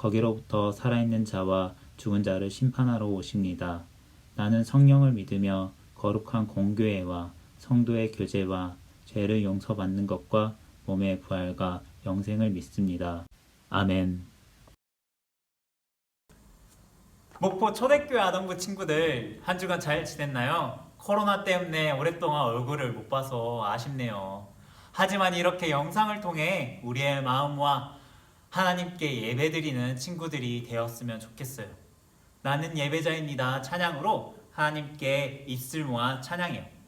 거기로부터 살아있는 자와 죽은 자를 심판하러 오십니다. 나는 성령을 믿으며 거룩한 공교회와 성도의 교제와 죄를 용서받는 것과 몸의 부활과 영생을 믿습니다. 아멘. 목포 초대교회 아동부 친구들 한 주간 잘 지냈나요? 코로나 때문에 오랫동안 얼굴을 못 봐서 아쉽네요. 하지만 이렇게 영상을 통해 우리의 마음과 하나님께 예배드리는 친구들이 되었으면 좋겠어요. 나는 예배자입니다. 찬양으로 하나님께 입술 모아 찬양해요.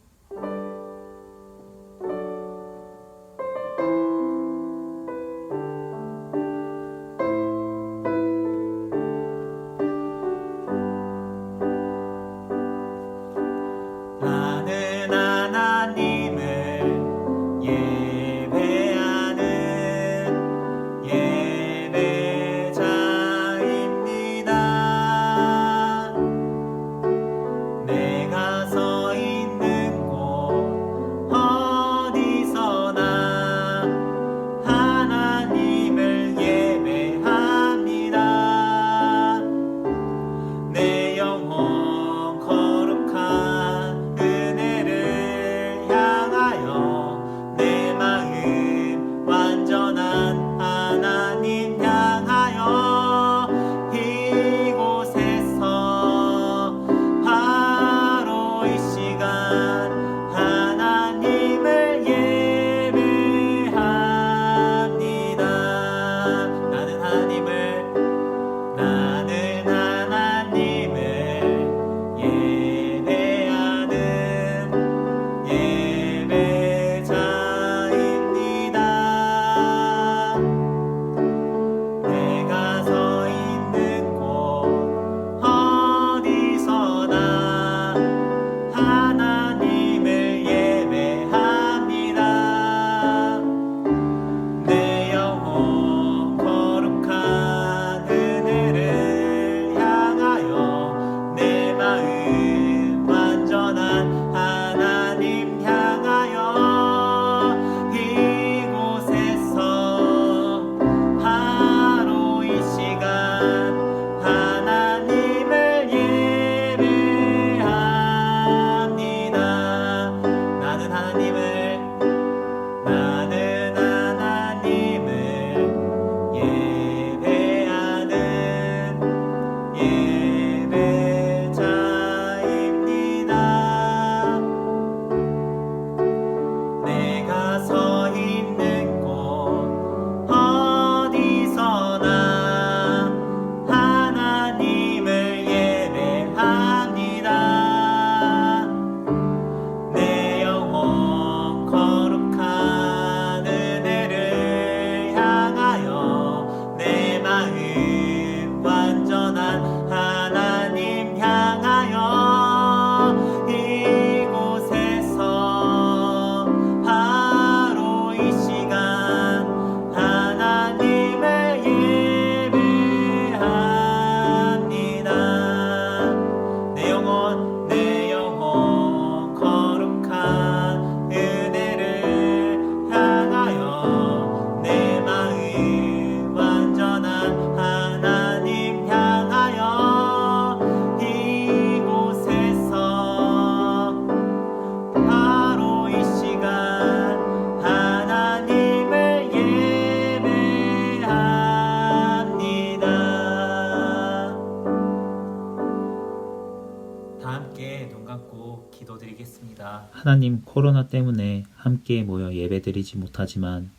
코로나 때문에 함께 모여 예배드리지 못하지만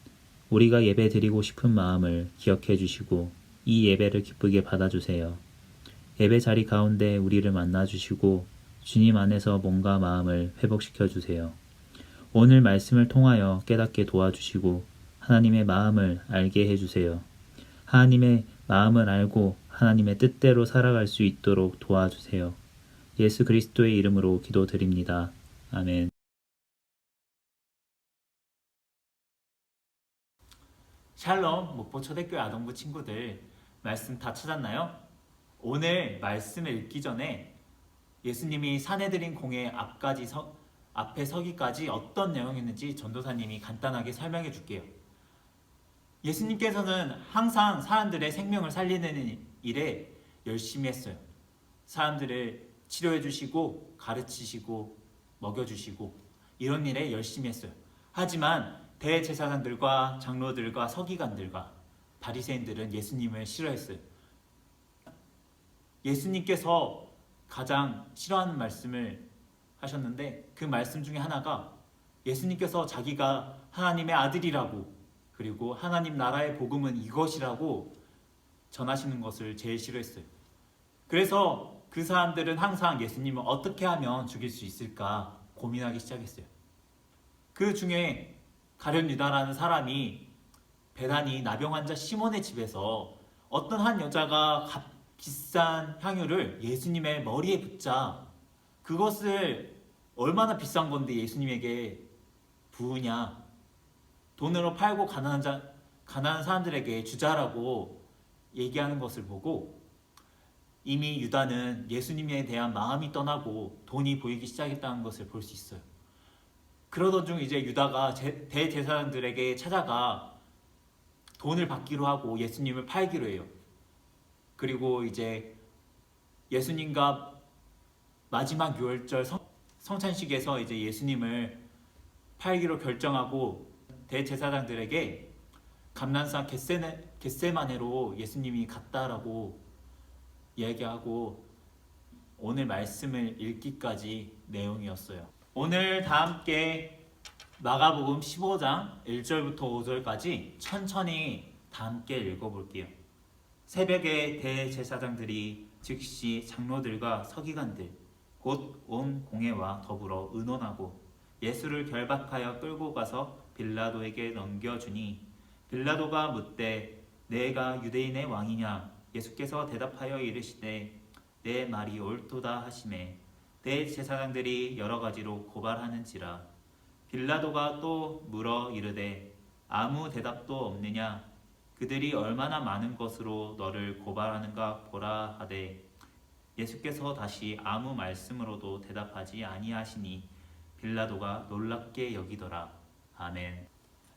우리가 예배드리고 싶은 마음을 기억해 주시고 이 예배를 기쁘게 받아주세요. 예배 자리 가운데 우리를 만나 주시고 주님 안에서 몸과 마음을 회복시켜 주세요. 오늘 말씀을 통하여 깨닫게 도와주시고 하나님의 마음을 알게 해주세요. 하나님의 마음을 알고 하나님의 뜻대로 살아갈 수 있도록 도와주세요. 예수 그리스도의 이름으로 기도드립니다. 아멘. 샬롬 목포 초대교회 아동부 친구들 말씀 다 찾았나요? 오늘 말씀을 읽기 전에 예수님이 사내들인 공회 앞까지 서, 앞에 서기까지 어떤 내용이었는지 전도사님이 간단하게 설명해 줄게요. 예수님께서는 항상 사람들의 생명을 살리는 일에 열심히 했어요. 사람들을 치료해 주시고 가르치시고 먹여 주시고 이런 일에 열심히 했어요. 하지만 대제사장들과 장로들과 서기관들과 바리새인들은 예수님을 싫어했어요. 예수님께서 가장 싫어하는 말씀을 하셨는데 그 말씀 중에 하나가 예수님께서 자기가 하나님의 아들이라고 그리고 하나님 나라의 복음은 이것이라고 전하시는 것을 제일 싫어했어요. 그래서 그 사람들은 항상 예수님을 어떻게 하면 죽일 수 있을까 고민하기 시작했어요. 그 중에 가룟 유다라는 사람이 배단이 나병 환자 시몬의 집에서 어떤 한 여자가 값 비싼 향유를 예수님의 머리에 붓자 그것을 얼마나 비싼 건데 예수님에게 부으냐 돈으로 팔고 가난한 자, 가난한 사람들에게 주자라고 얘기하는 것을 보고 이미 유다는 예수님에 대한 마음이 떠나고 돈이 보이기 시작했다는 것을 볼 수 있어요. 그러던 중 이제 유다가 제- 대제사장들에게 찾아가 돈을 받기로 하고 예수님을 팔기로 해요. 그리고 이제 예수님과 마지막 유월절 성, 성찬식에서 이제 예수님을 팔기로 결정하고 대제사장들에게 감난산 겟세네, 겟세마네로 예수님이 갔다라고 이야기하고 오늘 말씀을 읽기까지 내용이었어요. 오늘 다 함께 마가복음 15장 1절부터 5절까지 천천히 다 함께 읽어볼게요. 새벽에 대제사장들이 즉시 장로들과 서기관들 곧 온 공회와 더불어 의논하고 예수를 결박하여 끌고 가서 빌라도에게 넘겨주니 빌라도가 묻되 내가 유대인의 왕이냐 예수께서 대답하여 이르시되 내 말이 옳도다 하심에 대제사장들이 여러 가지로 고발하는지라 빌라도가 또 물어 이르되 아무 대답도 없느냐? 그들이 얼마나 많은 것으로 너를 고발하는가 보라 하되 예수께서 다시 아무 말씀으로도 대답하지 아니하시니 빌라도가 놀랍게 여기더라. 아멘.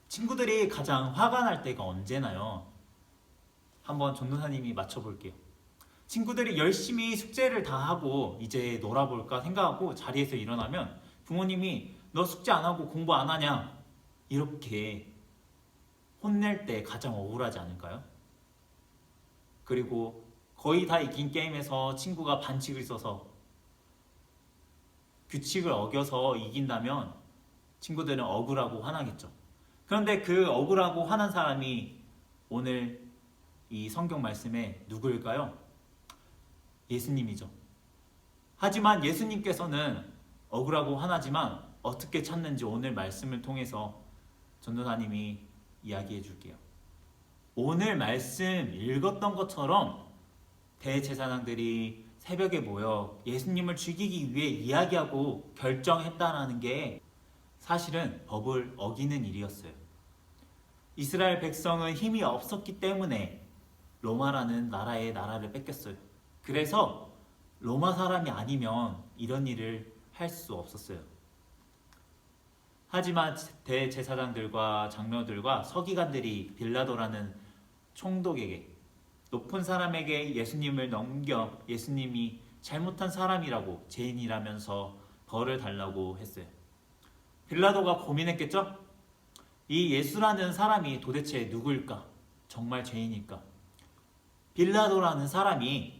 친구들이 가장 화가 날 때가 언제나요? 한번 전도사님이 맞춰볼게요 친구들이 열심히 숙제를 다 하고 이제 놀아볼까 생각하고 자리에서 일어나면 부모님이 너 숙제 안 하고 공부 안 하냐 이렇게 혼낼 때 가장 억울하지 않을까요? 그리고 거의 다 이긴 게임에서 친구가 반칙을 써서 규칙을 어겨서 이긴다면 친구들은 억울하고 화나겠죠. 그런데 그 억울하고 화난 사람이 오늘 이 성경 말씀에 누구일까요? 예수님이죠. 하지만 예수님께서는 억울하고 화나지만 어떻게 찾는지 오늘 말씀을 통해서 전도사님이 이야기해 줄게요. 오늘 말씀 읽었던 것처럼 대제사장들이 새벽에 모여 예수님을 죽이기 위해 이야기하고 결정했다라는 게 사실은 법을 어기는 일이었어요. 이스라엘 백성은 힘이 없었기 때문에 로마라는 나라의 나라를 뺏겼어요. 그래서 로마 사람이 아니면 이런 일을 할 수 없었어요. 하지만 대제사장들과 장로들과 서기관들이 빌라도라는 총독에게 높은 사람에게 예수님을 넘겨 예수님이 잘못한 사람이라고 죄인이라면서 벌을 달라고 했어요. 빌라도가 고민했겠죠? 이 예수라는 사람이 도대체 누구일까? 정말 죄인일까? 빌라도라는 사람이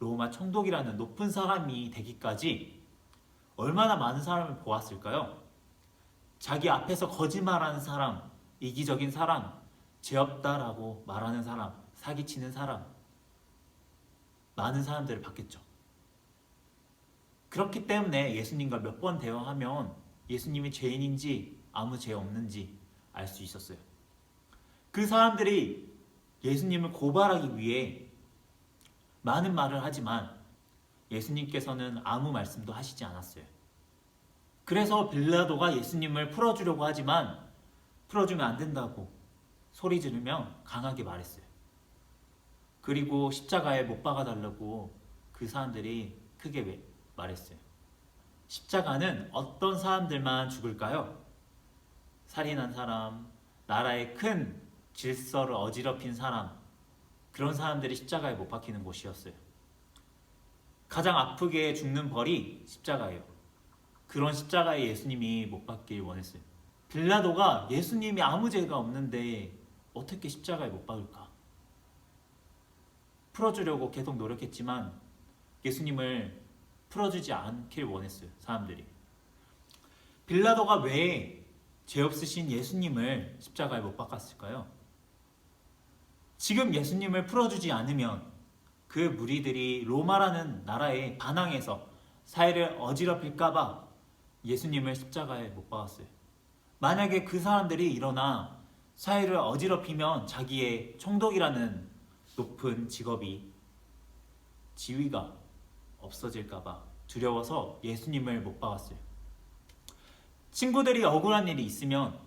로마 총독이라는 높은 사람이 되기까지 얼마나 많은 사람을 보았을까요? 자기 앞에서 거짓말하는 사람, 이기적인 사람, 죄 없다라고 말하는 사람, 사기치는 사람, 많은 사람들을 봤겠죠. 그렇기 때문에 예수님과 몇 번 대화하면 예수님이 죄인인지 아무 죄 없는지 알 수 있었어요. 그 사람들이 예수님을 고발하기 위해 많은 말을 하지만 예수님께서는 아무 말씀도 하시지 않았어요. 그래서 빌라도가 예수님을 풀어주려고 하지만 풀어주면 안 된다고 소리 지르며 강하게 말했어요. 그리고 십자가에 못 박아달라고 그 사람들이 크게 외- 말했어요. 십자가는 어떤 사람들만 죽을까요? 살인한 사람, 나라의 큰 질서를 어지럽힌 사람, 그런 사람들이 십자가에 못 박히는 곳이었어요. 가장 아프게 죽는 벌이 십자가예요. 그런 십자가에 예수님이 못 박길 원했어요. 빌라도가 예수님이 아무 죄가 없는데 어떻게 십자가에 못 박을까? 풀어주려고 계속 노력했지만 예수님을 풀어주지 않길 원했어요. 사람들이. 빌라도가 왜 죄 없으신 예수님을 십자가에 못 박았을까요? 지금 예수님을 풀어주지 않으면 그 무리들이 로마라는 나라에 반항해서 사회를 어지럽힐까봐 예수님을 십자가에 못 박았어요. 만약에 그 사람들이 일어나 사회를 어지럽히면 자기의 총독이라는 높은 직업이 지위가 없어질까봐 두려워서 예수님을 못 박았어요. 친구들이 억울한 일이 있으면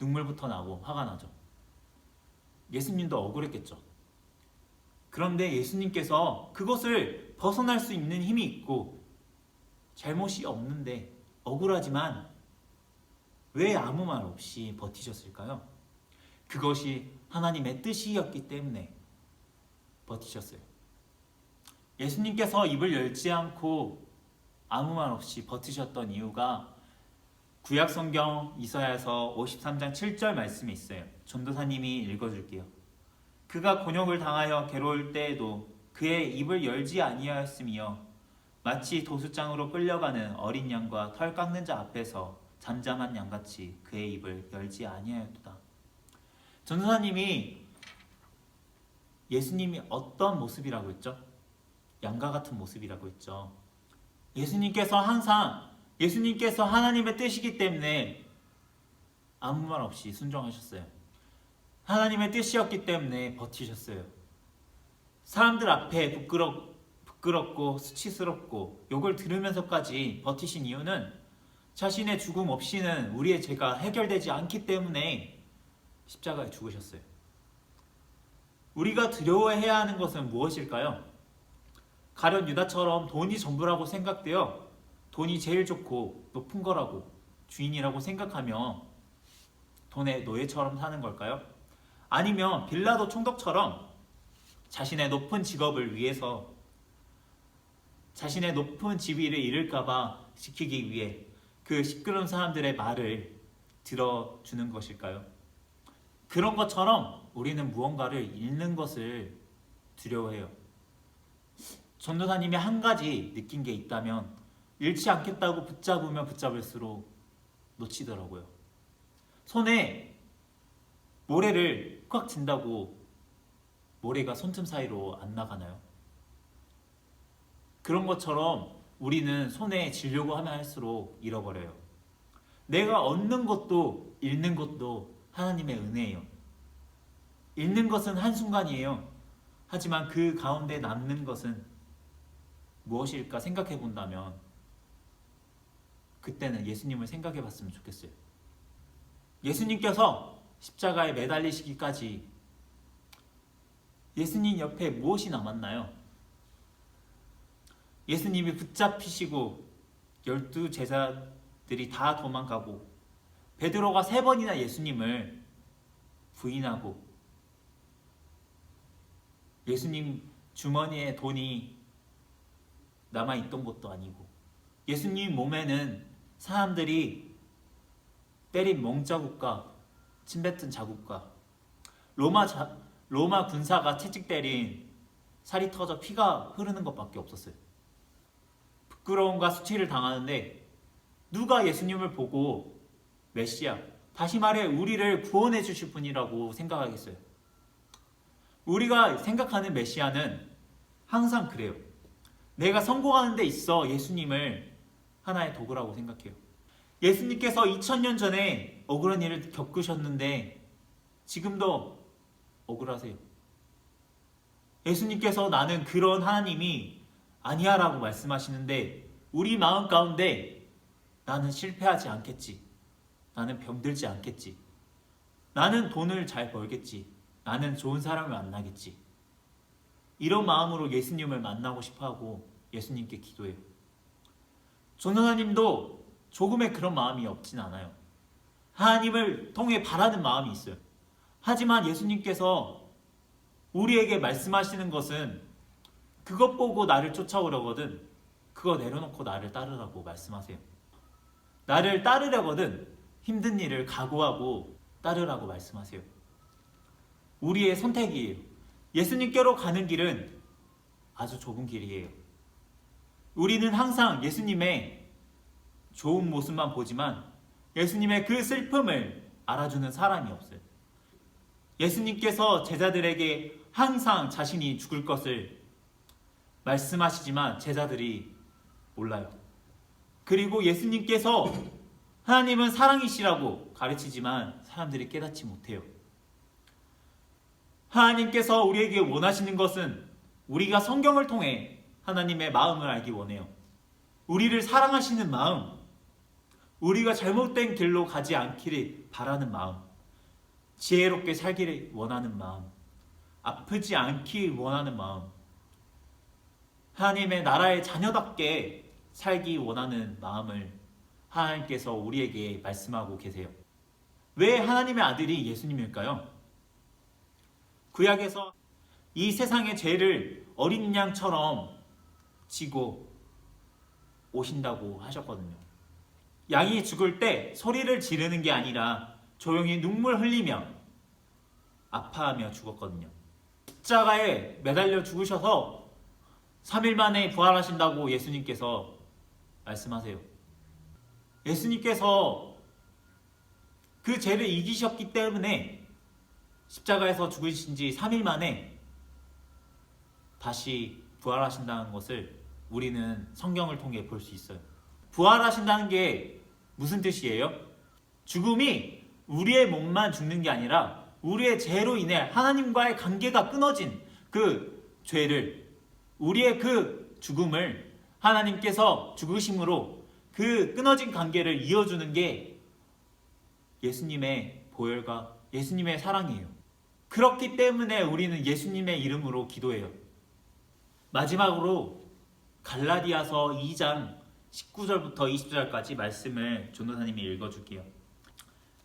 눈물부터 나고 화가 나죠. 예수님도 억울했겠죠. 그런데 예수님께서 그것을 벗어날 수 있는 힘이 있고 잘못이 없는데 억울하지만 왜 아무 말 없이 버티셨을까요? 그것이 하나님의 뜻이었기 때문에 버티셨어요. 예수님께서 입을 열지 않고 아무 말 없이 버티셨던 이유가 구약 성경 이사야서 53장 7절 말씀이 있어요. 전도사님이 읽어줄게요. 그가 곤욕을 당하여 괴로울 때에도 그의 입을 열지 아니하였으며 마치 도수장으로 끌려가는 어린 양과 털 깎는 자 앞에서 잠잠한 양같이 그의 입을 열지 아니하였도다. 전도사님이 예수님이 어떤 모습이라고 했죠? 양과 같은 모습이라고 했죠. 예수님께서 항상 예수님께서 하나님의 뜻이기 때문에 아무 말 없이 순종하셨어요. 하나님의 뜻이었기 때문에 버티셨어요. 사람들 앞에 부끄럽, 부끄럽고 수치스럽고 욕을 들으면서까지 버티신 이유는 자신의 죽음 없이는 우리의 죄가 해결되지 않기 때문에 십자가에 죽으셨어요. 우리가 두려워해야 하는 것은 무엇일까요? 가련 유다처럼 돈이 전부라고 생각되어 돈이 제일 좋고 높은 거라고 주인이라고 생각하며 돈의 노예처럼 사는 걸까요? 아니면 빌라도 총독처럼 자신의 높은 직업을 위해서 자신의 높은 지위를 잃을까봐 지키기 위해 그 시끄러운 사람들의 말을 들어주는 것일까요? 그런 것처럼 우리는 무언가를 잃는 것을 두려워해요. 전도사님이 한 가지 느낀 게 있다면 잃지 않겠다고 붙잡으면 붙잡을수록 놓치더라고요. 손에 모래를 꽉 쥔다고 모래가 손틈 사이로 안 나가나요? 그런 것처럼 우리는 손에 쥐려고 하면 할수록 잃어버려요. 내가 얻는 것도 잃는 것도 하나님의 은혜예요. 잃는 것은 한순간이에요. 하지만 그 가운데 남는 것은 무엇일까 생각해 본다면 그때는 예수님을 생각해 봤으면 좋겠어요. 예수님께서 십자가에 매달리시기까지 예수님 옆에 무엇이 남았나요? 예수님이 붙잡히시고 열두 제자들이 다 도망가고 베드로가 세 번이나 예수님을 부인하고 예수님 주머니에 돈이 남아 있던 것도 아니고 예수님 몸에는 사람들이 때린 멍자국과 침뱉은 자국과 로마 자, 로마 군사가 채찍 때린 살이 터져 피가 흐르는 것밖에 없었어요. 부끄러움과 수치를 당하는데 누가 예수님을 보고 메시아, 다시 말해 우리를 구원해 주실 분이라고 생각하겠어요. 우리가 생각하는 메시아는 항상 그래요. 내가 성공하는 데 있어 예수님을 하나의 도구라고 생각해요. 예수님께서 2000년 전에 억울한 일을 겪으셨는데 지금도 억울하세요. 예수님께서 나는 그런 하나님이 아니야 라고 말씀하시는데 우리 마음 가운데 나는 실패하지 않겠지. 나는 병들지 않겠지. 나는 돈을 잘 벌겠지. 나는 좋은 사람을 만나겠지. 이런 마음으로 예수님을 만나고 싶어 하고 예수님께 기도해요. 조나님도 조금의 그런 마음이 없진 않아요. 하나님을 통해 바라는 마음이 있어요. 하지만 예수님께서 우리에게 말씀하시는 것은 그것 보고 나를 쫓아오려거든 그거 내려놓고 나를 따르라고 말씀하세요. 나를 따르려거든 힘든 일을 각오하고 따르라고 말씀하세요. 우리의 선택이에요. 예수님께로 가는 길은 아주 좁은 길이에요. 우리는 항상 예수님의 좋은 모습만 보지만 예수님의 그 슬픔을 알아주는 사람이 없어요. 예수님께서 제자들에게 항상 자신이 죽을 것을 말씀하시지만 제자들이 몰라요. 그리고 예수님께서 하나님은 사랑이시라고 가르치지만 사람들이 깨닫지 못해요. 하나님께서 우리에게 원하시는 것은 우리가 성경을 통해 하나님의 마음을 알기 원해요. 우리를 사랑하시는 마음, 우리가 잘못된 길로 가지 않기를 바라는 마음, 지혜롭게 살기를 원하는 마음, 아프지 않기 원하는 마음, 하나님의 나라의 자녀답게 살기 원하는 마음을 하나님께서 우리에게 말씀하고 계세요. 왜 하나님의 아들이 예수님일까요? 구약에서 이 세상의 죄를 어린 양처럼 지고 오신다고 하셨거든요. 양이 죽을 때 소리를 지르는 게 아니라 조용히 눈물 흘리며 아파하며 죽었거든요. 십자가에 매달려 죽으셔서 3일 만에 부활하신다고 예수님께서 말씀하세요. 예수님께서 그 죄를 이기셨기 때문에 십자가에서 죽으신 지 3일 만에 다시 부활하신다는 것을 우리는 성경을 통해 볼 수 있어요. 부활하신다는 게 무슨 뜻이에요? 죽음이 우리의 몸만 죽는 게 아니라 우리의 죄로 인해 하나님과의 관계가 끊어진 그 죄를 우리의 그 죽음을 하나님께서 죽으심으로 그 끊어진 관계를 이어주는 게 예수님의 보혈과 예수님의 사랑이에요. 그렇기 때문에 우리는 예수님의 이름으로 기도해요. 마지막으로 갈라디아서 2장 19절부터 20절까지 말씀을 전도사님이 읽어줄게요.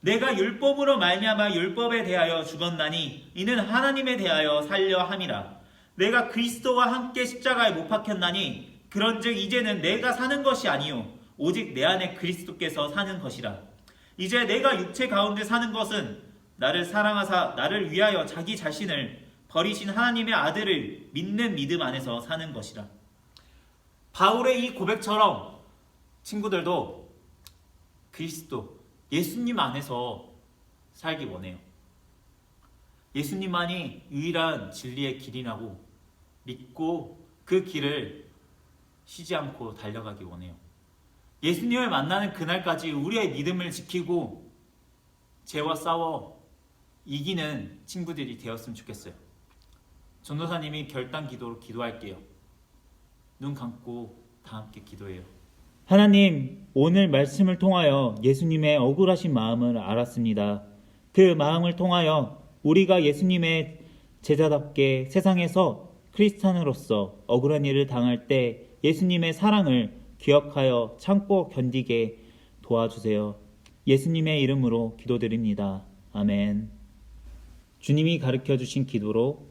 내가 율법으로 말미암아 율법에 대하여 죽었나니 이는 하나님에 대하여 살려 함이라. 내가 그리스도와 함께 십자가에 못 박혔나니 그런즉 이제는 내가 사는 것이 아니요 오직 내 안에 그리스도께서 사는 것이라. 이제 내가 육체 가운데 사는 것은 나를 사랑하사 나를 위하여 자기 자신을 버리신 하나님의 아들을 믿는 믿음 안에서 사는 것이라. 바울의 이 고백처럼 친구들도 그리스도, 예수님 안에서 살기 원해요. 예수님만이 유일한 진리의 길이라고 믿고 그 길을 쉬지 않고 달려가기 원해요. 예수님을 만나는 그날까지 우리의 믿음을 지키고 죄와 싸워 이기는 친구들이 되었으면 좋겠어요. 전도사님이 결단 기도로 기도할게요. 눈 감고 다 함께 기도해요. 하나님, 오늘 말씀을 통하여 예수님의 억울하신 마음을 알았습니다. 그 마음을 통하여 우리가 예수님의 제자답게 세상에서 크리스찬으로서 억울한 일을 당할 때 예수님의 사랑을 기억하여 참고 견디게 도와주세요. 예수님의 이름으로 기도드립니다. 아멘. 주님이 가르쳐 주신 기도로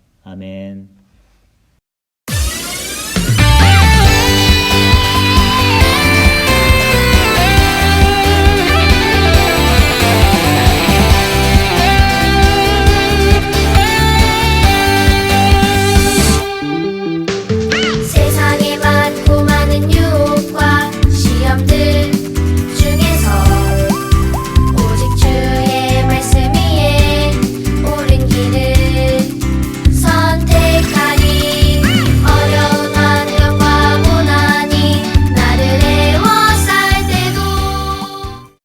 아멘.